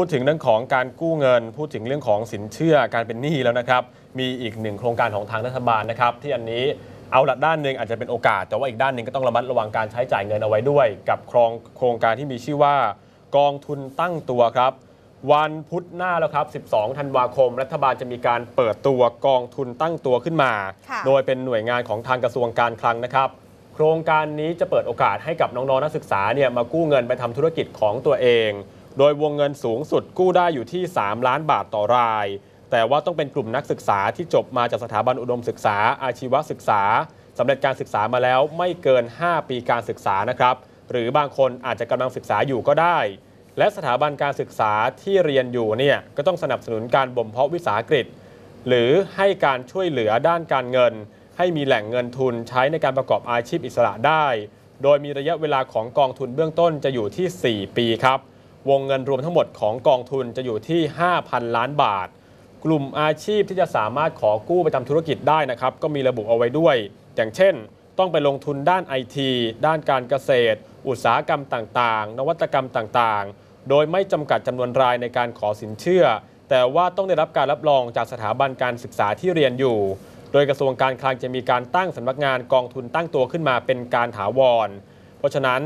พูดถึงเรื่องของการกู้เงิน พูดถึงเรื่องของสินเชื่อการเป็นหนี้แล้วนะครับ มีอีกหนึ่งโครงการของทางรัฐบาลนะครับ ที่อันนี้เอาละด้านหนึ่งอาจจะเป็นโอกาส แต่ว่าอีกด้านหนึ่งก็ต้องระมัดระวังการใช้จ่ายเงินเอาไว้ด้วย กับโครงโครงการที่มีชื่อว่า กองทุนตั้งตัวครับ วันพุธหน้าแล้วครับ 12 ธันวาคม รัฐบาลจะมีการเปิดตัวกองทุนตั้งตัวขึ้นมาค่ะโดยเป็นหน่วยงานของทางกระทรวงการคลังนะครับโครงการนี้จะเปิดโอกาสให้กับน้องๆนักศึกษาเนี่ยมากู้เงินไปทำธุรกิจของตัวเอง โดยวงเงินสูงสุดกู้ได้อยู่ที่ 3 ล้านบาทต่อราย แต่ว่าต้องเป็นกลุ่มนักศึกษาที่จบมาจากสถาบันอุดมศึกษา อาชีวศึกษาสำเร็จการศึกษามาแล้วไม่เกิน 5 ปีการศึกษานะครับ หรือบางคนอาจจะกำลังศึกษาอยู่ก็ได้ และสถาบันการศึกษาที่เรียนอยู่เนี่ยก็ต้องสนับสนุนการบ่มเพาะวิสาหกิจหรือให้การช่วยเหลือด้านการเงิน ให้มีแหล่งเงินทุนใช้ในการประกอบอาชีพอิสระได้ โดยมีระยะเวลาของกองทุนเบื้องต้นจะอยู่ที่ 4 ปีครับ วงเงินรวมทั้งหมดของกองทุนจะอยู่ที่ 5,000 ล้านบาท กลุ่มอาชีพที่จะสามารถขอกู้ไปทำธุรกิจได้นะครับ ก็มีระบุเอาไว้ด้วย อย่างเช่น ต้องไปลงทุนด้านไอทีด้านการเกษตร อุตสาหกรรมต่างๆ นวัตกรรมต่างๆ โดยไม่จำกัดจำนวนรายในการขอสินเชื่อ แต่ว่าต้องได้รับการรับรองจากสถาบันการศึกษาที่เรียนอยู่ โดยกระทรวงการคลังจะมีการตั้งสำนักงานกองทุนตั้งตัวขึ้นมาเป็นการถาวร เพราะฉะนั้น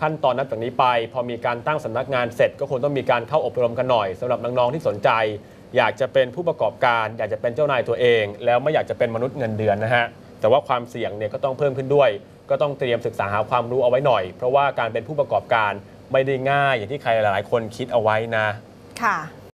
ขั้นตอนนับจากนี้ไป พอมีการตั้งสำนักงานเสร็จ ก็คงต้องมีการเข้าอบรมกันหน่อยสำหรับน้องๆที่สนใจ อยากจะเป็นผู้ประกอบการ อยากจะเป็นเจ้านายตัวเอง แล้วไม่อยากจะเป็นมนุษย์เงินเดือนนะฮะแต่ว่าความเสี่ยงเนี่ยก็ต้องเพิ่มขึ้นด้วย ก็ต้องเตรียมศึกษาหาความรู้เอาไว้หน่อย เพราะว่าการเป็นผู้ประกอบการไม่ได้ง่ายอย่างที่ใครหลายๆ คนคิดเอาไว้นะค่ะ